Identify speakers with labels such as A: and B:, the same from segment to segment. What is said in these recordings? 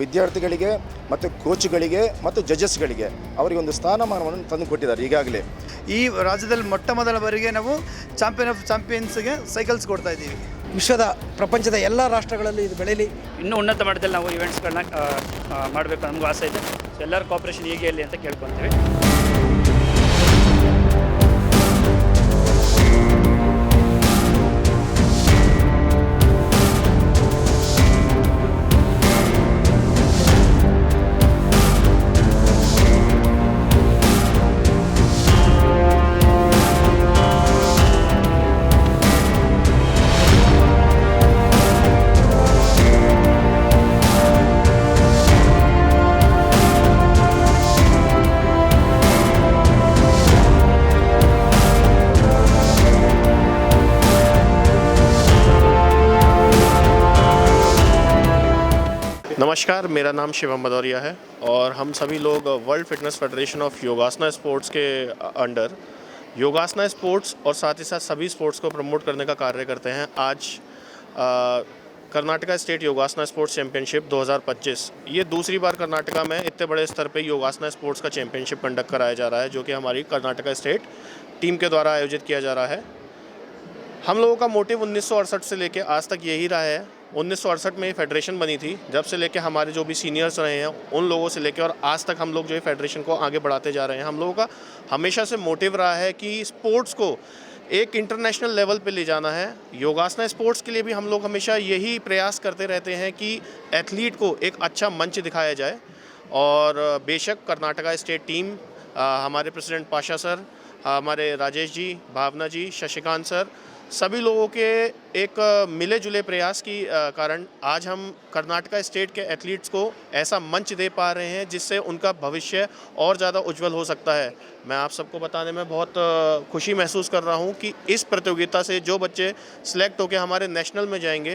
A: ವಿದ್ಯಾರ್ಥಿಗಳಿಗೆ ಮತ್ತು ಕೋಚ್ಗಳಿಗೆ ಮತ್ತು ಜಡ್ಜಸ್ಗಳಿಗೆ ಅವರಿಗೆ ಒಂದು ಸ್ಥಾನಮಾನವನ್ನು ತಂದು ಕೊಟ್ಟಿದ್ದಾರೆ ಈಗಾಗಲೇ.
B: ಈ ರಾಜ್ಯದಲ್ಲಿ ಮೊಟ್ಟ ಮೊದಲ ಬಾರಿಗೆ ನಾವು ಚಾಂಪಿಯನ್ ಆಫ್ ಚಾಂಪಿಯನ್ಸ್ಗೆ ಸೈಕಲ್ಸ್ ಕೊಡ್ತಾ ಇದ್ದೀವಿ.
C: ವಿಶ್ವದ ಪ್ರಪಂಚದ ಎಲ್ಲ ರಾಷ್ಟ್ರಗಳಲ್ಲಿ ಇದು ಬೆಳೀಲಿ.
D: ಇನ್ನೂ ಉನ್ನತ ಮಟ್ಟದಲ್ಲಿ ನಾವು ಇವೆಂಟ್ಸ್ಗಳನ್ನ ಮಾಡಬೇಕು ನಮಗೂ ಆಸೆ ಇದೆ. ಎಲ್ಲರ ಕಾಪ್ರೇಷನ್ ಹೀಗೆ ಇರಲಿ ಅಂತ ಕೇಳ್ಕೊತೀವಿ.
E: नमस्कार, मेरा नाम शिवम भदौरिया है और हम सभी लोग world fitness federation of Yogasana sports के अंडर योगासना स्पोर्ट्स और साथ ही साथ सभी स्पोर्ट्स को प्रमोट करने का कार्य करते हैं। आज Karnataka state Yogasana sports championship 2025 ये दूसरी बार कर्नाटका में इतने बड़े स्तर पे योगासना स्पोर्ट्स का चैंपियनशिप कंडक्ट कराया जा रहा है, जो कि हमारी कर्नाटका स्टेट टीम के द्वारा आयोजित किया जा रहा है। हम लोगों का मोटिव उन्नीस सौ अड़सठ से लेके आज तक यही रहा है उन्नीस सौ अड़सठ में ये फेडरेशन बनी थी, जब से लेके हमारे जो भी सीनियर्स रहे हैं, उन लोगों से लेके और आज तक हम लोग जो है फेडरेशन को आगे बढ़ाते जा रहे हैं, हम लोगों का हमेशा से मोटिव रहा है कि स्पोर्ट्स को एक इंटरनेशनल लेवल पे ले जाना है। योगासना स्पोर्ट्स के लिए भी हम लोग हमेशा यही प्रयास करते रहते हैं कि एथलीट को एक अच्छा मंच दिखाया जाए। और बेशक कर्नाटका स्टेट टीम हमारे प्रेसिडेंट पाशा सर, हमारे राजेश जी, भावना जी, शशिकांत सर सभी लोगों के एक मिले जुले प्रयास की कारण आज हम कर्नाटका स्टेट के एथलीट्स को ऐसा मंच दे पा रहे हैं जिससे उनका भविष्य और ज़्यादा उज्जवल हो सकता है। मैं आप सबको बताने में बहुत खुशी महसूस कर रहा हूँ कि इस प्रतियोगिता से जो बच्चे सिलेक्ट होकर हमारे नेशनल में जाएँगे,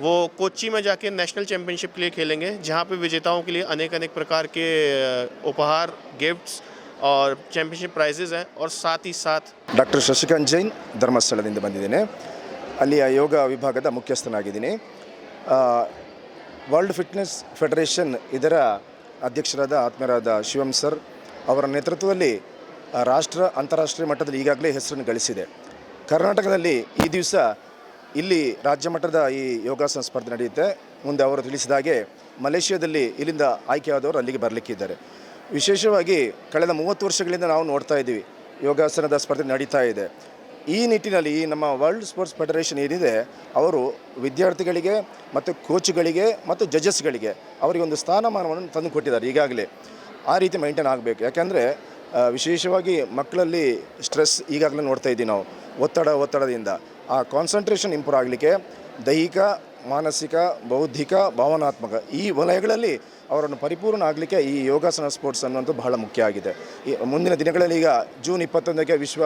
E: वो कोच्चि में जाके नेशनल चैंपियनशिप के लिए खेलेंगे, जहाँ पे विजेताओं के लिए अनेक अनेक प्रकार के उपहार गिफ्ट्स और चैंपियनशिप प्राइजेज हैं और साथ ही साथ
A: ಡಾಕ್ಟರ್ ಶಶಿಕಾಂತ್ ಜೈನ್ ಧರ್ಮಸ್ಥಳದಿಂದ ಬಂದಿದ್ದೇನೆ ಅಲ್ಲಿಯ ಯೋಗ ವಿಭಾಗದ ಮುಖ್ಯಸ್ಥನಾಗಿದ್ದೀನಿ ಆ, ವರ್ಲ್ಡ್ ಫಿಟ್ನೆಸ್ ಫೆಡರೇಷನ್ ಇದರ ಅಧ್ಯಕ್ಷರಾದ ಆತ್ಮೀಯರಾದ ಶಿವಂ ಸರ್ ಅವರ ನೇತೃತ್ವದಲ್ಲಿ ಆ, ರಾಷ್ಟ್ರ ಅಂತಾರಾಷ್ಟ್ರೀಯ ಮಟ್ಟದಲ್ಲಿ ಈಗಾಗಲೇ ಹೆಸರನ್ನು ಗಳಿಸಿದೆ ಕರ್ನಾಟಕದಲ್ಲಿ ಈ ದಿವಸ ಇಲ್ಲಿ ರಾಜ್ಯ ಮಟ್ಟದ ಈ ಯೋಗಾಸನ ಸ್ಪರ್ಧೆ ನಡೆಯುತ್ತೆ ಮುಂದೆ ಅವರು ತಿಳಿಸಿದ ಹಾಗೆ ಮಲೇಷ್ಯಾದಲ್ಲಿ ಇಲ್ಲಿಂದ ಆಯ್ಕೆಯಾದವರು ಅಲ್ಲಿಗೆ ಬರಲಿಕ್ಕಿದ್ದಾರೆ ವಿಶೇಷವಾಗಿ ಕಳೆದ ಮೂವತ್ತು ವರ್ಷಗಳಿಂದ ನಾವು ನೋಡ್ತಾ ಇದ್ದೀವಿ. ಯೋಗಾಸನದ ಸ್ಪರ್ಧೆ ನಡೀತಾ ಇದೆ. ಈ ನಿಟ್ಟಿನಲ್ಲಿ ನಮ್ಮ ವರ್ಲ್ಡ್ ಸ್ಪೋರ್ಟ್ಸ್ ಫೆಡರೇಷನ್ ಏನಿದೆ, ಅವರು ವಿದ್ಯಾರ್ಥಿಗಳಿಗೆ ಮತ್ತು ಕೋಚ್ಗಳಿಗೆ ಮತ್ತು ಜಡ್ಜಸ್ಗಳಿಗೆ ಅವರಿಗೆ ಒಂದು ಸ್ಥಾನಮಾನವನ್ನು ತಂದು ಕೊಟ್ಟಿದ್ದಾರೆ ಈಗಾಗಲೇ. ಆ ರೀತಿ ಮೈಂಟೈನ್ ಆಗಬೇಕು. ಯಾಕೆಂದರೆ ವಿಶೇಷವಾಗಿ ಮಕ್ಕಳಲ್ಲಿ ಸ್ಟ್ರೆಸ್ ಈಗಾಗಲೇ ನೋಡ್ತಾ ಇದ್ದೀವಿ ನಾವು, ಒತ್ತಡ, ಒತ್ತಡದಿಂದ. ಆ ಕಾನ್ಸಂಟ್ರೇಷನ್ ಇಂಪ್ರೂವ್ ಆಗಲಿಕ್ಕೆ ದೈಹಿಕ, ಮಾನಸಿಕ, ಬೌದ್ಧಿಕ, ಭಾವನಾತ್ಮಕ ಈ ವಲಯಗಳಲ್ಲಿ ಅವರನ್ನು ಪರಿಪೂರ್ಣ ಆಗಲಿಕ್ಕೆ ಈ ಯೋಗಾಸನ ಸ್ಪೋರ್ಟ್ಸ್ ಅನ್ನುವಂಥದ್ದು ಬಹಳ ಮುಖ್ಯ ಆಗಿದೆ. ಈ ಮುಂದಿನ ದಿನಗಳಲ್ಲಿ ಈಗ ಜೂನ್ ಇಪ್ಪತ್ತೊಂದಕ್ಕೆ ವಿಶ್ವ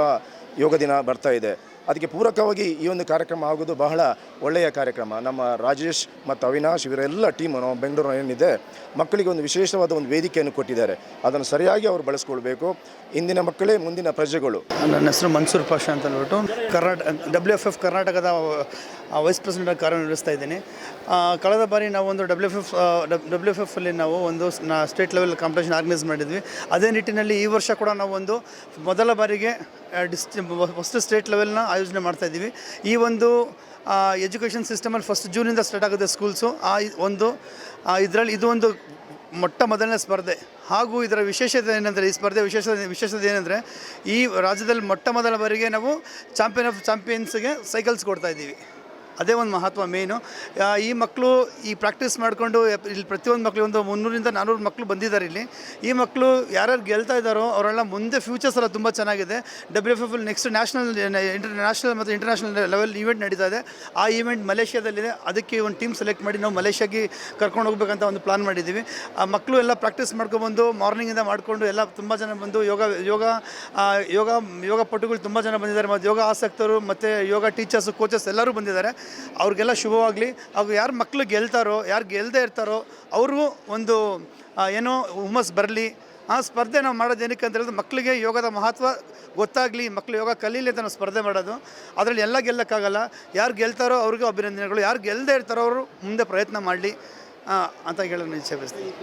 A: ಯೋಗ ದಿನ ಬರ್ತಾ ಇದೆ. ಅದಕ್ಕೆ ಪೂರಕವಾಗಿ ಈ ಒಂದು ಕಾರ್ಯಕ್ರಮ ಆಗೋದು ಬಹಳ ಒಳ್ಳೆಯ ಕಾರ್ಯಕ್ರಮ. ನಮ್ಮ ರಾಜೇಶ್ ಮತ್ತು ಅವಿನಾಶ್ ಇವರೆಲ್ಲ ಟೀಮ್ ನಾವು ಬೆಂಗಳೂರು ಏನಿದೆ ಮಕ್ಕಳಿಗೆ ಒಂದು ವಿಶೇಷವಾದ ಒಂದು ವೇದಿಕೆಯನ್ನು ಕೊಟ್ಟಿದ್ದಾರೆ. ಅದನ್ನು ಸರಿಯಾಗಿ ಅವರು ಬಳಸ್ಕೊಳ್ಬೇಕು. ಇಂದಿನ ಮಕ್ಕಳೇ ಮುಂದಿನ ಪ್ರಜೆಗಳು.
B: ನನ್ನ ಹೆಸರು ಮನ್ಸೂರ್ ಪಾಷಾ ಅಂತ ಹೇಳ್ಬಿಟ್ಟು ಕರ್ನಾಟಕ ಡಬ್ಲ್ಯೂ ಎಫ್ ಎಫ್ ಕರ್ನಾಟಕದ ವೈಸ್ ಪ್ರೆಸಿಡೆಂಟ್ ಆಗಿ ಕಾರ್ಯನಿರ್ವಹಿಸ್ತಾ ಇದ್ದೀನಿ. ಕಳೆದ ಬಾರಿ ನಾವು ಒಂದು W F F W F ಎಫಲ್ಲಿ ನಾವು ಒಂದು ಸ್ಟೇಟ್ ಲೆವೆಲ್ ಕಾಂಪಿಟೇಷನ್ ಆರ್ಗನೈಸ್ ಮಾಡಿದ್ವಿ. ಅದೇ ನಿಟ್ಟಿನಲ್ಲಿ ಈ ವರ್ಷ ಕೂಡ ನಾವು ಒಂದು ಮೊದಲ ಬಾರಿಗೆ ಡಿಸ್ಟ್ ಫಸ್ಟ್ ಸ್ಟೇಟ್ ಲೆವೆಲ್ನ ಆಯೋಜನೆ ಮಾಡ್ತಾ ಇದ್ದೀವಿ. ಈ ಒಂದು ಎಜುಕೇಷನ್ ಸಿಸ್ಟಮಲ್ಲಿ ಫಸ್ಟ್ ಜೂನಿಂದ ಸ್ಟಾರ್ಟ್ ಆಗುತ್ತೆ ಸ್ಕೂಲ್ಸು ಆ ಒಂದು ಇದರಲ್ಲಿ ಇದು ಒಂದು ಮೊಟ್ಟ ಮೊದಲನೇ ಸ್ಪರ್ಧೆ. ಹಾಗೂ ಇದರ ವಿಶೇಷತೆ ಏನಂದರೆ, ಈ ಸ್ಪರ್ಧೆ ವಿಶೇಷತೆ ವಿಶೇಷತೆ ಏನಂದರೆ, ಈ ರಾಜ್ಯದಲ್ಲಿ ಮೊಟ್ಟ ಮೊದಲ ಬಾರಿಗೆ ನಾವು ಚಾಂಪಿಯನ್ ಆಫ್ ಚಾಂಪಿಯನ್ಸ್ಗೆ ಸೈಕಲ್ಸ್ ಕೊಡ್ತಾ ಇದ್ದೀವಿ. ಅದೇ ಒಂದು ಮಹತ್ವ ಮೇಯ್ನು ಈ ಮಕ್ಕಳು ಈ ಪ್ರಾಕ್ಟೀಸ್ ಮಾಡಿಕೊಂಡು, ಇಲ್ಲಿ ಪ್ರತಿಯೊಂದು ಮಕ್ಕಳು ಒಂದು ಮುನ್ನೂರಿಂದ ನಾನ್ನೂರು ಮಕ್ಕಳು ಬಂದಿದ್ದಾರೆ ಇಲ್ಲಿ. ಈ ಮಕ್ಕಳು ಯಾರ್ಯಾರು ಗೆಲ್ತಾ ಇದ್ದಾರೋ ಅವರೆಲ್ಲ ಮುಂದೆ ಫ್ಯೂಚರ್ಸ್ ಎಲ್ಲ ತುಂಬ ಚೆನ್ನಾಗಿದೆ. W F F next national national ಮತ್ತು ಇಂಟರ್ನ್ಯಾಷನಲ್ ಲೆವೆಲ್ ಈವೆಂಟ್ ನಡೀತಾ ಇದೆ. ಆ ಈವೆಂಟ್ ಮಲೇಷ್ಯಾದಲ್ಲಿದೆ. ಅದಕ್ಕೆ ಒಂದು ಟೀಮ್ ಸೆಲೆಕ್ಟ್ ಮಾಡಿ ನಾವು ಮಲೇಷ್ಯಾಗೆ ಕರ್ಕೊಂಡು ಹೋಗ್ಬೇಕಂತ ಒಂದು ಪ್ಲಾನ್ ಮಾಡಿದ್ದೀವಿ. ಆ ಮಕ್ಕಳು ಎಲ್ಲ ಪ್ರಾಕ್ಟೀಸ್ ಮಾಡ್ಕೊಬಂದು ಮಾರ್ನಿಂಗಿಂದ ಮಾಡಿಕೊಂಡು ಎಲ್ಲ ತುಂಬ ಜನ ಬಂದು ಯೋಗ ಯೋಗ ಯೋಗ ಯೋಗ ಪಟುಗಳು ತುಂಬ ಜನ ಬಂದಿದ್ದಾರೆ. ಮತ್ತು ಯೋಗ ಆಸಕ್ತರು, ಮತ್ತು ಯೋಗ ಟೀಚರ್ಸು ಕೋಚಸ್ ಎಲ್ಲರೂ ಬಂದಿದ್ದಾರೆ. ಅವ್ರಿಗೆಲ್ಲ ಶುಭವಾಗಲಿ. ಹಾಗೂ ಯಾರು ಮಕ್ಕಳು ಗೆಲ್ತಾರೋ, ಯಾರು ಗೆಲ್ಲದೆ ಇರ್ತಾರೋ, ಅವ್ರಿಗೂ ಒಂದು ಏನೋ ಹುಮ್ಮಸ್ ಬರಲಿ. ಆ ಸ್ಪರ್ಧೆ ನಾವು ಮಾಡೋದು ಏನಕ್ಕೆ ಅಂತ ಹೇಳಿದ್ರೆ ಮಕ್ಕಳಿಗೆ ಯೋಗದ ಮಹತ್ವ ಗೊತ್ತಾಗಲಿ ಮಕ್ಕಳು ಯೋಗ ಕಲೀಲಿ ಅಂತ ನಾವು ಸ್ಪರ್ಧೆ ಮಾಡೋದು. ಅದರಲ್ಲಿ ಎಲ್ಲ ಗೆಲ್ಲಕ್ಕಾಗಲ್ಲ. ಯಾರು ಗೆಲ್ತಾರೋ ಅವ್ರಿಗೆ ಅಭಿನಂದನೆಗಳು. ಯಾರು ಗೆಲ್ಲದೆ ಇರ್ತಾರೋ ಅವರು ಮುಂದೆ ಪ್ರಯತ್ನ ಮಾಡಲಿ ಅಂತ ಹೇಳೋದು ಇಚ್ಛೆ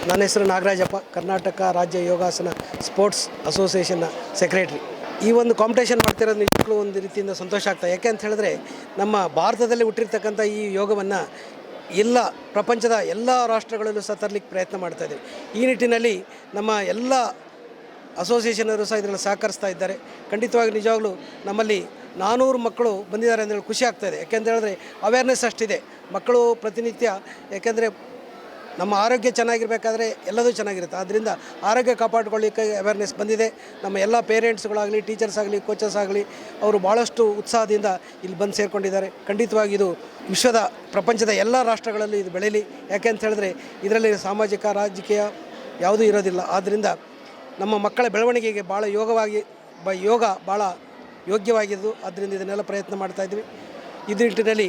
C: ನನ್ನ ಹೆಸರು ನಾಗರಾಜಪ್ಪ. ಕರ್ನಾಟಕ ರಾಜ್ಯ ಯೋಗಾಸನ ಸ್ಪೋರ್ಟ್ಸ್ ಅಸೋಸಿಯೇಷನ್ನ ಸೆಕ್ರೆಟ್ರಿ. ಈ ಒಂದು ಕಾಂಪಿಟೇಷನ್ ಮಾಡ್ತಿರೋದು ನಿಜಕ್ಕೂ ಒಂದು ರೀತಿಯಿಂದ ಸಂತೋಷ ಆಗ್ತದೆ ಯಾಕೆ ಅಂತ ಹೇಳಿದ್ರೆ ನಮ್ಮ ಭಾರತದಲ್ಲಿ ಹುಟ್ಟಿರ್ತಕ್ಕಂಥ ಈ ಯೋಗವನ್ನು ಎಲ್ಲ ಪ್ರಪಂಚದ ಎಲ್ಲ ರಾಷ್ಟ್ರಗಳಲ್ಲೂ ಸಹ ತರಲಿಕ್ಕೆ ಪ್ರಯತ್ನ ಮಾಡ್ತಾ ಇದ್ದೀವಿ ಈ ನಿಟ್ಟಿನಲ್ಲಿ ನಮ್ಮ ಎಲ್ಲ ಅಸೋಸಿಯೇಷನರು ಸಹ ಇದರಲ್ಲಿ ಸಹಕರಿಸ್ತಾ ಇದ್ದಾರೆ. ಖಂಡಿತವಾಗಿ ನಿಜವಾಗ್ಲೂ ನಮ್ಮಲ್ಲಿ ನಾನೂರು ಮಕ್ಕಳು ಬಂದಿದ್ದಾರೆ ಅಂತ ಹೇಳಿ ಖುಷಿ ಆಗ್ತಾಯಿದೆ ಯಾಕೆಂತ ಹೇಳಿದ್ರೆ ಅವೇರ್ನೆಸ್ ಅಷ್ಟಿದೆ. ಮಕ್ಕಳು ಪ್ರತಿನಿತ್ಯ ಯಾಕೆಂದರೆ ನಮ್ಮ ಆರೋಗ್ಯ ಚೆನ್ನಾಗಿರಬೇಕಾದ್ರೆ ಎಲ್ಲದೂ ಚೆನ್ನಾಗಿರುತ್ತೆ. ಆದ್ದರಿಂದ ಆರೋಗ್ಯ ಕಾಪಾಡಿಕೊಳ್ಳಿಕ್ಕೆ ಅವೇರ್ನೆಸ್ ಬಂದಿದೆ. ನಮ್ಮ ಎಲ್ಲ ಪೇರೆಂಟ್ಸ್ಗಳಾಗಲಿ ಟೀಚರ್ಸ್ ಆಗಲಿ ಕೋಚಸ್ ಆಗಲಿ, ಅವರು ಭಾಳಷ್ಟು ಉತ್ಸಾಹದಿಂದ ಇಲ್ಲಿ ಬಂದು ಸೇರಿಕೊಂಡಿದ್ದಾರೆ. ಖಂಡಿತವಾಗಿ ಇದು ವಿಶ್ವದ, ಪ್ರಪಂಚದ ಎಲ್ಲ ರಾಷ್ಟ್ರಗಳಲ್ಲಿ ಇದು ಬೆಳೀಲಿ. ಯಾಕೆ ಅಂತ ಹೇಳಿದ್ರೆ ಇದರಲ್ಲಿ ಸಾಮಾಜಿಕ, ರಾಜಕೀಯ ಯಾವುದೂ ಇರೋದಿಲ್ಲ. ಆದ್ದರಿಂದ ನಮ್ಮ ಮಕ್ಕಳ ಬೆಳವಣಿಗೆಗೆ ಭಾಳ ಯೋಗವಾಗಿ ಯೋಗ ಭಾಳ ಯೋಗ್ಯವಾಗಿದ್ದು ಅದರಿಂದ ಇದನ್ನೆಲ್ಲ ಪ್ರಯತ್ನ ಮಾಡ್ತಾಯಿದ್ವಿ ಇದು ನಿಟ್ಟಿನಲ್ಲಿ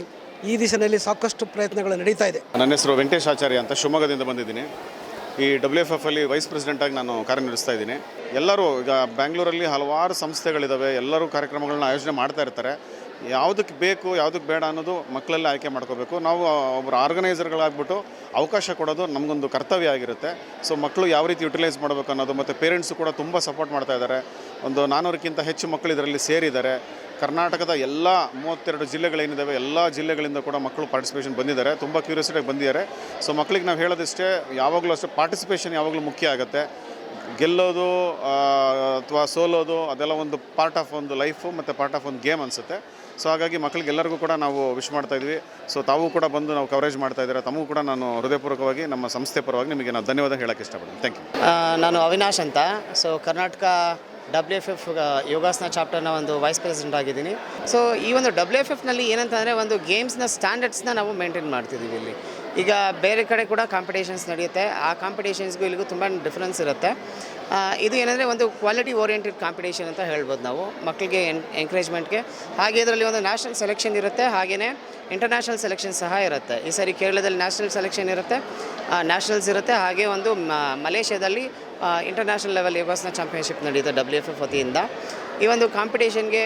C: ಈ ದಿಶೆಯಲ್ಲಿ ಸಾಕಷ್ಟು ಪ್ರಯತ್ನಗಳು ನಡೀತಾ ಇದೆ.
F: ನನ್ನ ಹೆಸರು ವೆಂಕಟೇಶ್ ಆಚಾರ್ಯ ಅಂತ ಶಿವಮೊಗ್ಗದಿಂದ ಬಂದಿದ್ದೀನಿ. ಈ ಡಬ್ಲ್ಯೂ ಎಫ್ ಎಫ್ ಅಲ್ಲಿ ವೈಸ್ ಪ್ರೆಸಿಡೆಂಟಾಗಿ ನಾನು ಕಾರ್ಯನಿರ್ವಹಿಸ್ತಾ ಇದ್ದೀನಿ. ಎಲ್ಲರೂ ಈಗ ಬ್ಯಾಂಗ್ಳೂರಲ್ಲಿ ಹಲವಾರು ಸಂಸ್ಥೆಗಳಿದ್ದಾವೆ ಎಲ್ಲರೂ ಕಾರ್ಯಕ್ರಮಗಳನ್ನ ಆಯೋಜನೆ ಮಾಡ್ತಾ ಇರ್ತಾರೆ. ಯಾವುದಕ್ಕೆ ಬೇಕು, ಯಾವುದಕ್ಕೆ ಬೇಡ ಅನ್ನೋದು ಮಕ್ಕಳಲ್ಲೇ ಆಯ್ಕೆ ಮಾಡ್ಕೋಬೇಕು. ನಾವು ಒಬ್ಬರು ಆರ್ಗನೈಸರ್ಗಳಾಗ್ಬಿಟ್ಟು ಅವಕಾಶ ಕೊಡೋದು ನಮಗೊಂದು ಕರ್ತವ್ಯ ಆಗಿರುತ್ತೆ. ಸೊ, ಮಕ್ಕಳು ಯಾವ ರೀತಿ ಯುಟಿಲೈಸ್ ಮಾಡಬೇಕು ಅನ್ನೋದು ಮತ್ತು ಪೇರೆಂಟ್ಸು ಕೂಡ ತುಂಬ ಸಪೋರ್ಟ್ ಮಾಡ್ತಾ ಇದ್ದಾರೆ. ಒಂದು ನಾನ್ನೂರಕ್ಕಿಂತ ಹೆಚ್ಚು ಮಕ್ಕಳು ಇದರಲ್ಲಿ ಸೇರಿದ್ದಾರೆ. ಕರ್ನಾಟಕದ ಎಲ್ಲ ಮೂವತ್ತೆರಡು ಜಿಲ್ಲೆಗಳೇನಿದ್ದಾವೆ ಎಲ್ಲ ಜಿಲ್ಲೆಗಳಿಂದ ಕೂಡ ಮಕ್ಕಳು ಪಾರ್ಟಿಸಿಪೇಷನ್ ಬಂದಿದ್ದಾರೆ. ತುಂಬ ಕ್ಯೂರಿಯಾಸಿಟಿಯಾಗಿ ಬಂದಿದ್ದಾರೆ. ಸೊ, ಮಕ್ಕಳಿಗೆ ನಾವು ಹೇಳೋದಿಷ್ಟೇ, ಯಾವಾಗಲೂ ಅಷ್ಟೇ ಪಾರ್ಟಿಸಿಪೇಷನ್ ಯಾವಾಗಲೂ ಮುಖ್ಯ ಆಗುತ್ತೆ. ಗೆಲ್ಲೋದು ಅಥವಾ ಸೋಲೋದು ಅದೆಲ್ಲ ಒಂದು ಪಾರ್ಟ್ ಆಫ್ ಒಂದು ಲೈಫು ಮತ್ತು ಪಾರ್ಟ್ ಆಫ್ ಒಂದು ಗೇಮ್ ಅನಿಸುತ್ತೆ. ಸೊ ಹಾಗಾಗಿ ಮಕ್ಕಳಿಗೆ ಎಲ್ಲರಿಗೂ ಕೂಡ ನಾವು ವಿಶ್ ಮಾಡ್ತಾ ಇದ್ವಿ. ಸೊ ತಾವು ಕೂಡ ಬಂದು ನಾವು ಕವರೇಜ್ ಮಾಡ್ತಾ ಇದ್ದೀರಾ. ತಮಗೂ ಕೂಡ ನಾನು ಹೃದಯಪೂರ್ವಕವಾಗಿ, ನಮ್ಮ ಸಂಸ್ಥೆ ಪರವಾಗಿ ನಿಮಗೆ ನಾನು ಧನ್ಯವಾದ ಹೇಳೋಕ್ಕೆ ಇಷ್ಟಪಡ್ತೀನಿ. ಥ್ಯಾಂಕ್ ಯು
G: ನಾನು ಅವಿನಾಶ್ ಅಂತ. So Karnataka W F F Yogasana ಚಾಪ್ಟರ್ನ ಒಂದು ವೈಸ್ ಪ್ರೆಸಿಡೆಂಟ್ ಆಗಿದ್ದೀನಿ. ಸೊ ಈ ಒಂದು ಡಬ್ಲ್ಯೂ ಎಫ್ ಎಫ್ನಲ್ಲಿ ಏನಂತಂದರೆ ಒಂದು ಗೇಮ್ಸ್ನ ಸ್ಟ್ಯಾಂಡರ್ಡ್ಸ್ನ ನಾವು ಮೇಂಟೈನ್ ಮಾಡ್ತಿದ್ದೀವಿ ಇಲ್ಲಿ. ಈಗ ಬೇರೆ ಕಡೆ ಕೂಡ ಕಾಂಪಿಟೇಷನ್ಸ್ ನಡೆಯುತ್ತೆ. ಆ ಕಾಂಪಿಟೇಷನ್ಸ್ಗೂ ಇಲ್ಲಿಗೂ ತುಂಬ ಡಿಫ್ರೆನ್ಸ್ ಇರುತ್ತೆ. ಇದು ಏನಂದರೆ ಒಂದು ಕ್ವಾಲಿಟಿ ಓರಿಯೆಂಟೆಡ್ ಕಾಂಪಿಟೇಷನ್ ಅಂತ ಹೇಳ್ಬೋದು ನಾವು. ಮಕ್ಕಳಿಗೆ ಎನ್ ಎಂಕರೇಜ್ಮೆಂಟ್ಗೆ ಹಾಗೆ ಇದರಲ್ಲಿ ಒಂದು ನ್ಯಾಷನಲ್ ಸೆಲೆಕ್ಷನ್ ಇರುತ್ತೆ. ಹಾಗೆಯೇ ಇಂಟರ್ನ್ಯಾಷನಲ್ ಸೆಲೆಕ್ಷನ್ ಸಹ ಇರುತ್ತೆ. ಈ ಸರಿ ಕೇರಳದಲ್ಲಿ ನ್ಯಾಷನಲ್ ಸೆಲೆಕ್ಷನ್ ಇರುತ್ತೆ. ನ್ಯಾಷನಲ್ಸ್ ಇರುತ್ತೆ. ಹಾಗೆ ಒಂದು ಮಲೇಷ್ಯಾದಲ್ಲಿ ಇಂಟರ್ನ್ಯಾಷನಲ್ ಲೆವೆಲ್ ಯೋಗಾಸನ ಚಾಂಪಿಯನ್ಶಿಪ್ ನಡೆಯುತ್ತೆ ಡಬ್ಲ್ಯೂ ಎಫ್ ಎಫ್ ವತಿಯಿಂದ. ಈ ಒಂದು ಕಾಂಪಿಟೇಷನ್ಗೆ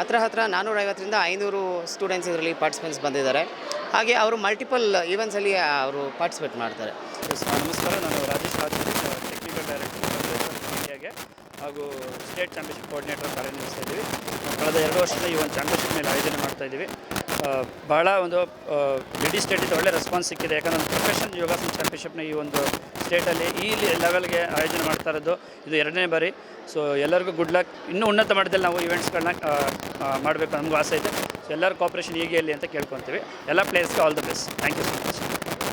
G: ಹತ್ರ ಹತ್ರ ನಾನ್ನೂರೈವತ್ತರಿಂದ ಐನೂರು ಸ್ಟೂಡೆಂಟ್ಸ್ ಇದರಲ್ಲಿ ಪಾರ್ಟಿಸಿಪೆಂಟ್ಸ್ ಬಂದಿದ್ದಾರೆ. ಹಾಗೆ ಅವರು ಮಲ್ಟಿಪಲ್ ಈವೆಂಟ್ಸಲ್ಲಿ ಅವರು ಪಾರ್ಟಿಸಿಪೇಟ್ ಮಾಡ್ತಾರೆ.
D: ನಮಸ್ಕಾರ. ನಾನು ರಾಜೇಶ್ ರಾಜ್ ಟೆಕ್ನಿಕಲ್ ಡೈರೆಕ್ಟರ್ ಇಂಡಿಯಾಗೆ ಹಾಗೂ ಸ್ಟೇಟ್ ಚಾಂಪಿಯನ್ಶಿಪ್ ಕೋಆರ್ಡಿನೇಟರ್ ಕಾರ್ಯನಿರ್ವಹಿಸ್ತಾ ಇದ್ದೀವಿ. ಕಳೆದ ಎರಡು ವರ್ಷದಿಂದ ಈ ಒಂದು ಚಾಂಪಿಯನ್ಶಿಪ್ ಮೇಲೆ ಆಯೋಜನೆ ಮಾಡ್ತಾ ಇದ್ದೀವಿ. ಭಾಳ ಒಂದು ಇಡೀ ಸ್ಟೇಟಿಂದ ಒಳ್ಳೆ ರೆಸ್ಪಾನ್ಸ್ ಸಿಕ್ಕಿದೆ. ಯಾಕಂದರೆ ಒಂದು ಪ್ರೊಫೆಷನ್ ಯೋಗಾಸನ ಚಾಂಪಿಯನ್ಶಿಪ್ನ ಈ ಒಂದು ಸ್ಟೇಟಲ್ಲಿ ಈ ಲೆವೆಲ್ಗೆ ಆಯೋಜನೆ ಮಾಡ್ತಾ ಇರೋದು ಇದು ಎರಡನೇ ಬಾರಿ. ಸೊ ಎಲ್ಲರಿಗೂ ಗುಡ್ ಲಕ್ ಇನ್ನೂ ಉನ್ನತ ಮಟ್ಟದಲ್ಲಿ ನಾವು ಈವೆಂಟ್ಸ್ಗಳನ್ನ ಮಾಡಬೇಕು ನಮಗೂ ಆಸೆ ಇದೆ. ಸೊ ಎಲ್ಲರ ಕಾಪ್ರೇಷನ್ ಹೀಗೆ ಇಲ್ಲಿ ಅಂತ ಕೇಳ್ಕೊತೀವಿ. ಎಲ್ಲ ಪ್ಲೇಸ್ಗೆ all the best thank you so much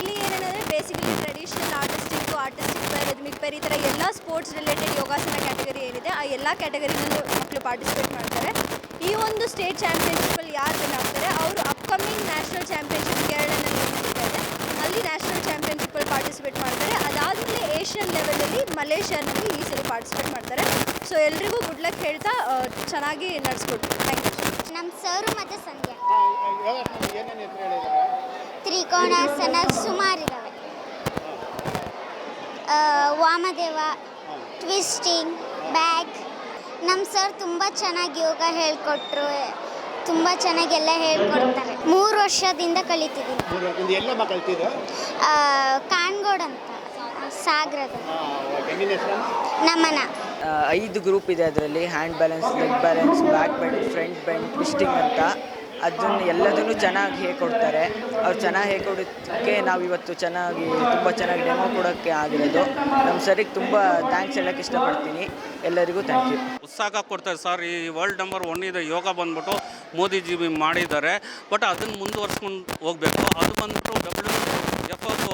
H: ಇಲ್ಲಿ ಏನಂದರೆ basically traditional artistic artistic pair pair ಈ ಥರ ಎಲ್ಲ ಸ್ಪೋರ್ಟ್ಸ್ ರಿಲೇಟೆಡ್ ಯೋಗಾಸನ ಕ್ಯಾಟಗರಿ ಏನಿದೆ, ಆ ಎಲ್ಲ ಕ್ಯಾಟಗರಿನಲ್ಲೂ ಮಕ್ಕಳು ಪಾರ್ಟಿಸಿಪೇಟ್ ಮಾಡ್ತಾರೆ. ಈ ಒಂದು ಸ್ಟೇಟ್ ಚಾಂಪಿಯನ್ಶಿಪ್ಪಲ್ಲಿ ಯಾರು ವಿನ್ ಆಗ್ತಾರೆ, ಅವರು ಅಪ್ಕಮಿಂಗ್ ನ್ಯಾಷನಲ್ ಚಾಂಪಿಯನ್ಶಿಪ್ ಕೇರಳನಲ್ಲಿ ಇದೆ ಅಲ್ಲಿ ನ್ಯಾಷನಲ್ ಚಾಂಪಿಯನ್ಶಿಪ್ಪಲ್ಲಿ ಪಾರ್ಟಿಸಿಪೇಟ್ ಮಾಡ್ತಾರೆ. ಅದಾದಮೇಲೆ ಏಷ್ಯನ್ ಲೆವೆಲಲ್ಲಿ ಮಲೇಷ್ಯಾನಲ್ಲಿ ಈ ಸಲ ಪಾರ್ಟಿಸಿಪೇಟ್ ಮಾಡ್ತಾರೆ. ಸೊ ಎಲ್ರಿಗೂ ಗುಡ್ ಲಕ್ ಹೇಳ್ತಾ ಚೆನ್ನಾಗಿ ನಡೆಸ್ಕೊಡ್ತೀವಿ. ಥ್ಯಾಂಕ್
I: ನಮ್ಮ ಸರ್ ಮತ್ತು ಸಂಧ್ಯಾ. ತ್ರಿಕೋಣಾಸನ ಸುಮಾರಿದ್ದಾವೆ ವಾಮದೇವ ಟ್ವಿಸ್ಟಿಂಗ್ ಬ್ಯಾಕ್ ನಮ್ಮ ಸರ್ ತುಂಬ ಚೆನ್ನಾಗಿ ಯೋಗ ಹೇಳ್ಕೊಟ್ರು ತುಂಬ ಚೆನ್ನಾಗಿ ಎಲ್ಲ ಹೇಳ್ಕೊಡ್ತಾರೆ. ಮೂರು ವರ್ಷದಿಂದ ಕಲಿತಿದ್ದೀನಿ. ಆ, ಕಾನ್ಗೋಡ್ ಅಂತ. ಸಾಗರದ. ನಮನ.
J: ಐದು ಗ್ರೂಪ್ ಇದೆ ಅದರಲ್ಲಿ hand balance leg balance back bend front bend twisting ಅಂತ. ಅದನ್ನು ಎಲ್ಲದನ್ನು ಚೆನ್ನಾಗಿ ಹೇಳ್ಕೊಡ್ತಾರೆ ಅವ್ರು ಚೆನ್ನಾಗಿ ಹೇಳ್ಕೊಡೋದಕ್ಕೆ ನಾವು ಇವತ್ತು ಚೆನ್ನಾಗಿ ತುಂಬ ಚೆನ್ನಾಗಿ ಡೆಮೋ ಕೊಡೋಕ್ಕೆ ಆಗಿರೋದು. ನಮ್ಮ ಸರಿಗೆ ತುಂಬ ಥ್ಯಾಂಕ್ಸ್ ಹೇಳೋಕ್ಕೆ ಇಷ್ಟಪಡ್ತೀನಿ. ಎಲ್ಲರಿಗೂ ಥ್ಯಾಂಕ್ ಯು
K: ಉತ್ಸಾಹ ಕೊಡ್ತಾರೆ ಸರ್. ಈ ವರ್ಲ್ಡ್ ನಂಬರ್ ಒನ್ ಇದೆ ಯೋಗ ಬಂದ್ಬಿಟ್ಟು ಮೋದಿಜಿ ಮಾಡಿದ್ದಾರೆ. ಬಟ್ ಅದನ್ನು ಮುಂದುವರ್ಸ್ಕೊಂಡು ಹೋಗಬೇಕು. ಅದು ಬಂದ್ಬಿಟ್ಟು ಡಬ್ಲ್ಯೂ ಎಫ್ ಎಫ್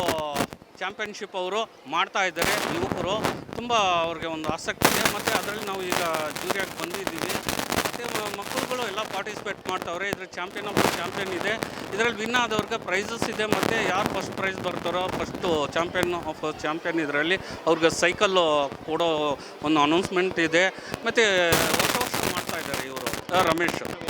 K: ಚಾಂಪಿಯನ್ಶಿಪ್ ಅವರು ಮಾಡ್ತಾ ಇದ್ದಾರೆ ಯುವಕರು. ತುಂಬ ಅವ್ರಿಗೆ ಒಂದು ಆಸಕ್ತಿ ಇದೆ. ಮತ್ತು ಅದರಲ್ಲಿ ನಾವು ಈಗ ಜೂರಿಯಾಗಿ ಬಂದಿದ್ದೀವಿ. ಮತ್ತು ಮಕ್ಕಳುಗಳು ಎಲ್ಲ ಪಾರ್ಟಿಸಿಪೇಟ್ ಮಾಡ್ತಾವ್ರೆ. ಇದ್ರಲ್ಲಿ ಚಾಂಪಿಯನ್ ಆಫ್ ಚಾಂಪಿಯನ್ ಇದೆ. ಇದರಲ್ಲಿ ವಿನ್ ಆದವ್ರಿಗೆ ಪ್ರೈಸಸ್ ಇದೆ. ಮತ್ತು ಯಾರು ಫಸ್ಟ್ ಪ್ರೈಸ್ ಬರ್ತಾರೋ ಫಸ್ಟು ಚಾಂಪಿಯನ್ ಆಫ್ ಚಾಂಪಿಯನ್ ಇದರಲ್ಲಿ ಅವ್ರಿಗೆ ಸೈಕಲ್ಲು ಕೊಡೋ ಒಂದು ಅನೌನ್ಸ್ಮೆಂಟ್ ಇದೆ. ಮತ್ತು ಹೊಸ ವರ್ಷ ಮಾಡ್ತಾ ಇದ್ದಾರೆ ಇವರು ರಮೇಶ್.